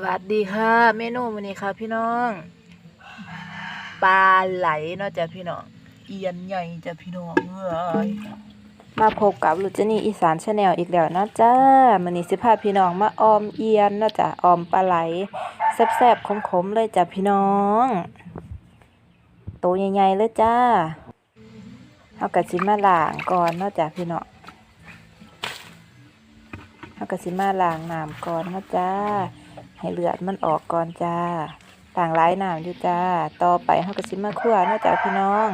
สวัสดีค่ะเมนูมื้อนี้ค่ะพี่น้องปลาไหลเนาะจ้ะพี่น้องเอียนใหญ่จ้ะพี่น้องเอ้ยมาพบกับลุจนี่อีสานชาแนลอีกแล้วนาะจ้ามื้อนี้สิพาพี่น้องมาออมเอียนเนาะจ้ะออมปลาไหลแซ่บๆขมๆเลยจ้ะพี่น้องโตวใหญ่ๆเลยจ้าเฮาก็สิมาล้างก่อนเนาะจ้ะพี่น้องเฮาก็สิมาล้างน้ำก่อนเนาะจ้า ให้เลือดมันออกก่อนจ้าต่างหลายน้ำอยู่จ้า ต่อไปเฮาก็สิมาคั่วเนาะจ้าพี่น้อง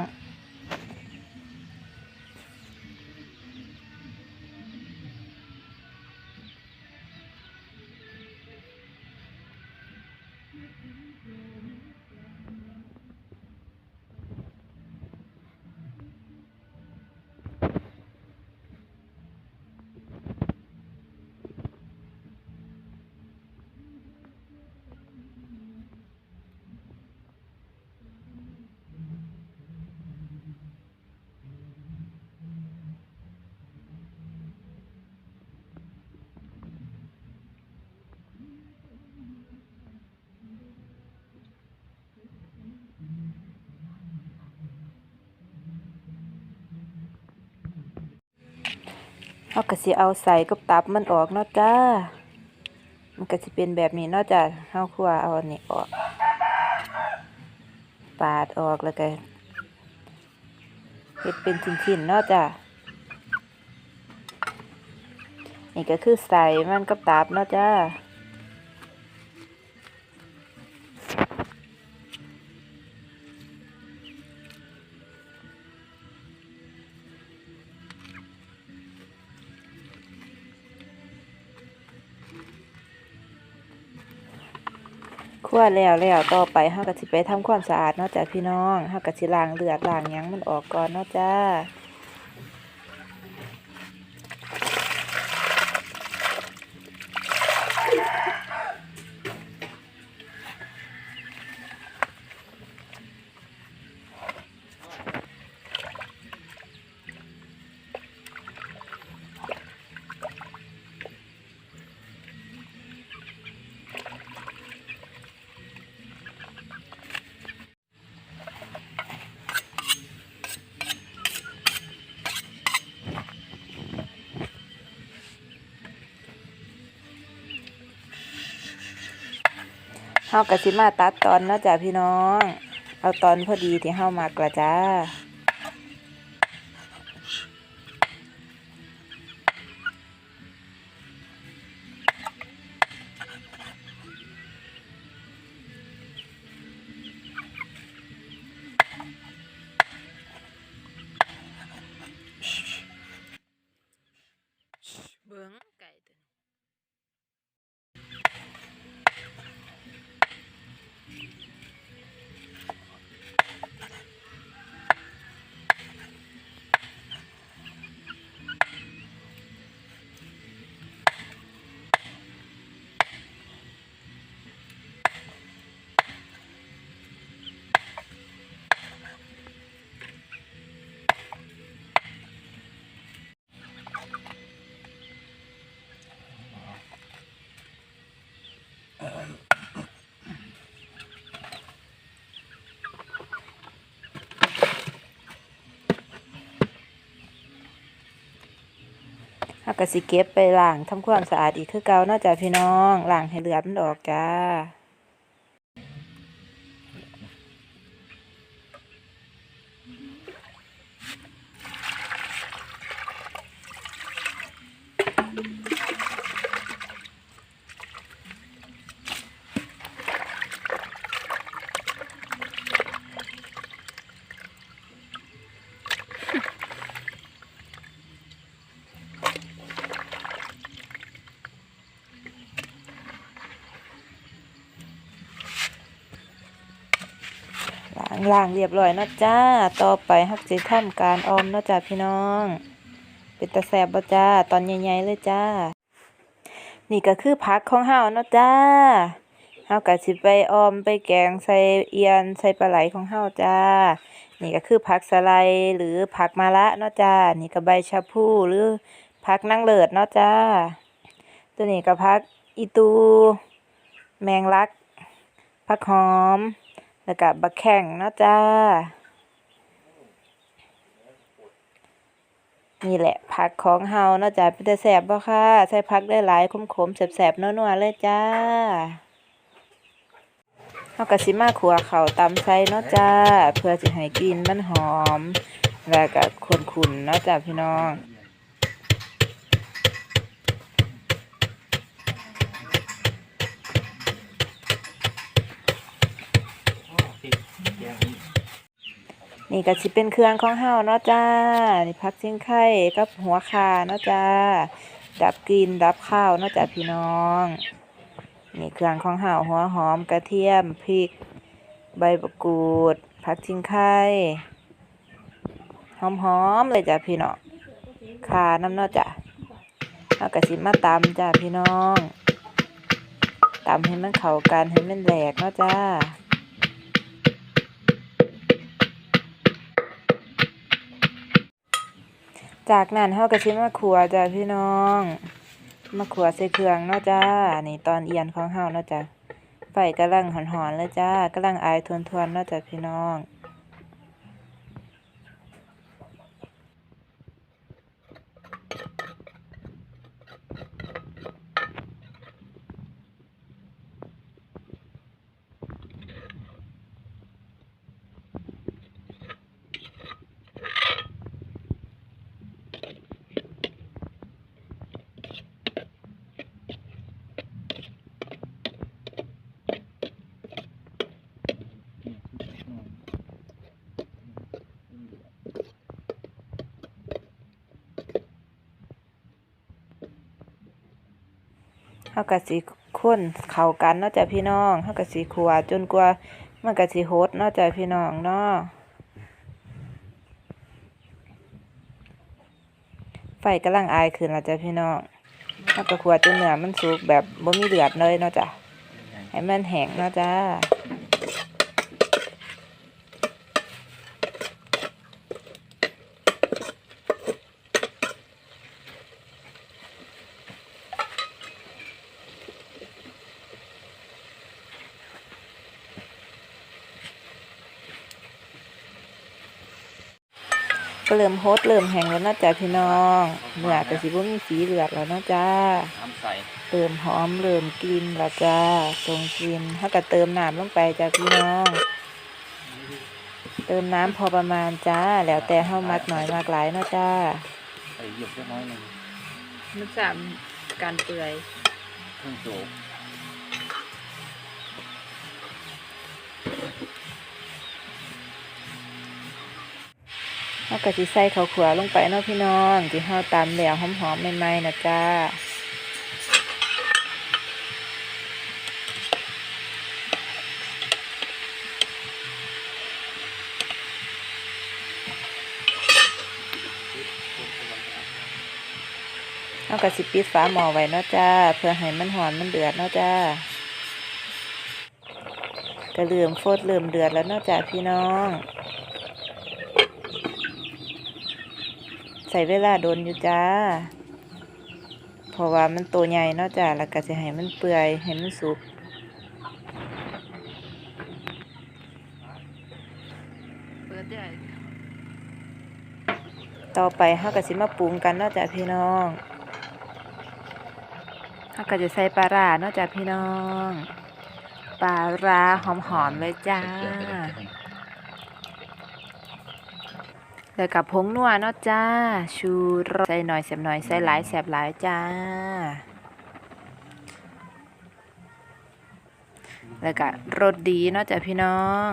เอาก็สิเอาใส่กับตับมันออกเนาะจ้า มันก็สิเป็นแบบนี้เนาะจ้าเฮาขั้วเอาอันนี้ออก ปาดออกแล้วก็เห็ดเป็นชิ้นๆเนาะจ้านี่ก็คือใส่มันกับตับเนาะจ้า คั่วแล้วแล้วต่อไปเฮาก็สิไปทำความสะอาดเนาะจ้ะพี่น้องเฮาก็สิล้างเลือดล้างหยังมันออกก่อนเนาะจ้า เฮากะสิมาตัดตอนเนาะจ้ะพี่น้อง เอาตอนพอดีที่เฮามากละจ้า เฮาก็สิเก็บไปล้างทำความสะอาดอีกคือเก่าเนาะจ้ะพี่น้องล้างให้เหลือดมันออกจ้า ล้างล้างเรียบร้อยเนาะจ้า ต่อไปฮักสิทำการออมเนาะจ้าพี่น้อง เป็นตาแสบบ่จ้า ตอนใหญ่ๆเลยจ้า นี่ก็คือผักของเฮาเนาะจ้าเฮาก็สิไปออมไปแกงใส่เอียนใส่ปลาไหลของเฮาจ้า นี่ก็คือผักสไลหรือผักมะระเนาะจ้า นี่ก็ใบชะพูหรือผักนางเลิศเนาะจ้า ตัวนี้ก็ผักอีตู แมงลักผักหอม แล้วก็บักแข้งเนาะจ้า นี่แหละผักของเฮาเนาะจ้ะเป็นแต่แสบบ่ค่ะ ใส่ผักได้หลายขมๆแสบๆนัวๆเลยจ้าเฮาก็สิมาขัวข้าตำใส่เนาะจ้า เพื่อสิให้กลิ่นมันหอม แล้วก็ขุนๆเนาะจ้ะพี่น้อง นี่ก็สิเป็นเครื่องของเฮาเนาะจ้า นี่ผักซิ่งไข่กับหัวข่าเนาะจ้า ดับกลินดับข้าวเนาะจ้าพี่น้อง นี่เครื่องของเฮาหัวหอมกระเทียมพริก ใบมะกรูดผักซิ่งไข่หอมๆเลยจ้าพี่น้องขาน้ำเนาะจ้าเฮาก็สิมาตำจ้าพี่น้องตำให้มันเข้ากันให้มันแหลกเนาะจ้า จากนั้นเฮาก็สิมาขัวจ้ะพี่น้อง มาขัวใส่เครื่องเนาะจ้า นี่ตอนเอียนของเฮาเนาะจ้ะไฟกำลังหอนๆเลยจ้ากำลังอายทวนๆเนาะจ้ะพี่น้อง เฮากะสิคนเข้ากันเนาะจ้ะพี่น้องเฮากะสิขัวจนกว่ามันกะสิโฮดเนาะจ้ะพี่น้องเนาะไฟกำลังอายขึ้นแล้วจ้ะพี่น้องเฮากะขัวจนเนื้อมันสุกแบบบ่มีเลือดเลยเนาะจ้ะให้มันแห้งเนาะจ้า ก็เริ่มโฮดเริ่มแห้งแล้วเนาะจ้ะพี่น้องเนื้อก็สิบ่มีสีเลือดแล้วเนาะจ้าน้ำใสเริ่มหอมเริ่มกลิ่นแล้วจ้าทรงกลิ่นเฮาก็เติมน้ำลงไปจ้ะพี่น้อง เติมน้ำพอประมาณจ้า แล้วแต่เฮามักน้อยมักหลายเนาะจ้าใส่หยกเล็กน้อยหนึ่งมันสามการเปื่อยเครื่องโจ เฮาก็สิใส่ข้าวขัวลงไปเนาะพี่น้องที่เฮาตำแล้วหอมๆใหม่ๆนะจ้าเอากระสิปิดฝาหม้อไว้เนาะจ้า เพื่อให้มันหอนมันเดือดเนาะจ้าก็เริ่มโฟดเริ่มเดือดแล้วเนาะจ้าพี่น้อง ส่เวลาโดนอยู่จ้า เพราะว่ามันตัวใหญ่เนาะจ้าแล้วก็จะให้มันเปื่อยให้มันสุกต่อไปเฮาก็สิมาปรุงกันเนาะจ้าพี่น้องเฮาก็จะใส่ปลาร้าเนาะจ้าพี่น้อง ปลาร้าหอมๆเลยจ้า แล้วกับผงนัวเนาะจ้า ชูรสใส่หน่อยแสบหน่อยใส่หลายแสบหลายจ้า แล้วก็รสดีเนาะจ้าพี่น้อง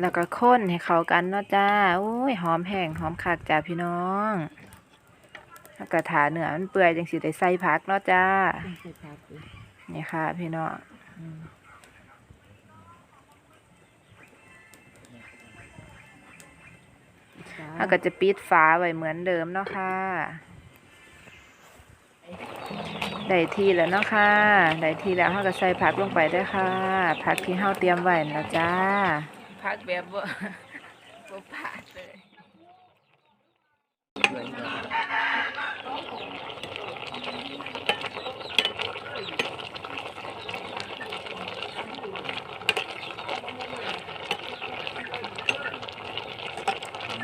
แล้วก็ค้นให้เข้ากันเนาะจ้าโอ้ยหอมแห้งหอมคักจ้าพี่น้องแล้วก็ถาเนื้อมันเปื่อยจังสิได้ใส่ผักเนาะจ้าเนี่ค่ะ พี่น้องแล้วก็จะปิดฝาไว้เหมือนเดิมเนาะค่ะได้ทีแล้วเนาะค่ะได้ทีแล้วเฮาก็ใส่ผักลงไปเด้วยค่ะ ผักที่เฮาเตรียมไว้นั่นนะจ้า ผักแบบบ่บ่ผาดเลยเลยเนี่ย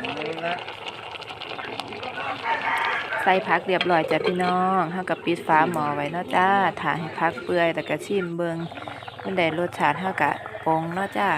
นี่ละใส่ผักเรียบร้อยจ้ะพี่น้องเฮาก็ปิดฝาหม้อไว้เนาะจ้าถ้าให้ผักเปื่อยแล้วก็ชิมเบิงมันได้รสชาติเฮาก็ปงเนาะจ้า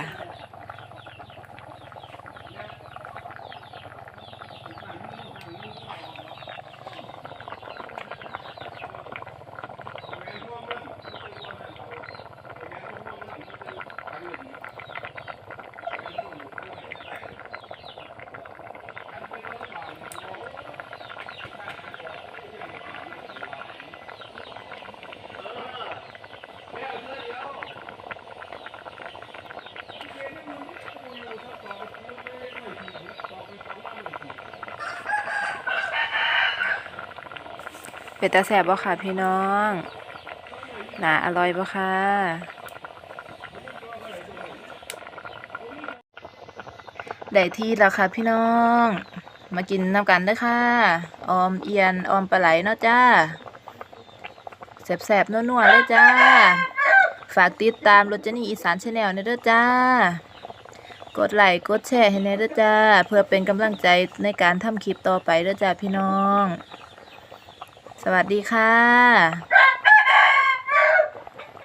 เป็ดตาแสบบ่ค่ะพี่น้องหนาอร่อยบ่ค่ะได้ที่แล้วค่ะพี่น้อง มากินน้ำกันเด้อค่ะ ออมเอียน ออมปลาไหลเนาะจ้าแสบๆนัวๆเลยจ้า ฝากติดตามรถจนี่อีสานชาแนลเด้อจ้า กดไลค์กดแชร์ให้แน่เด้อจ้า เพื่อเป็นกำลังใจในการทำคลิปต่อไปเด้อจ้าพี่น้อง สวัสดีค่ะ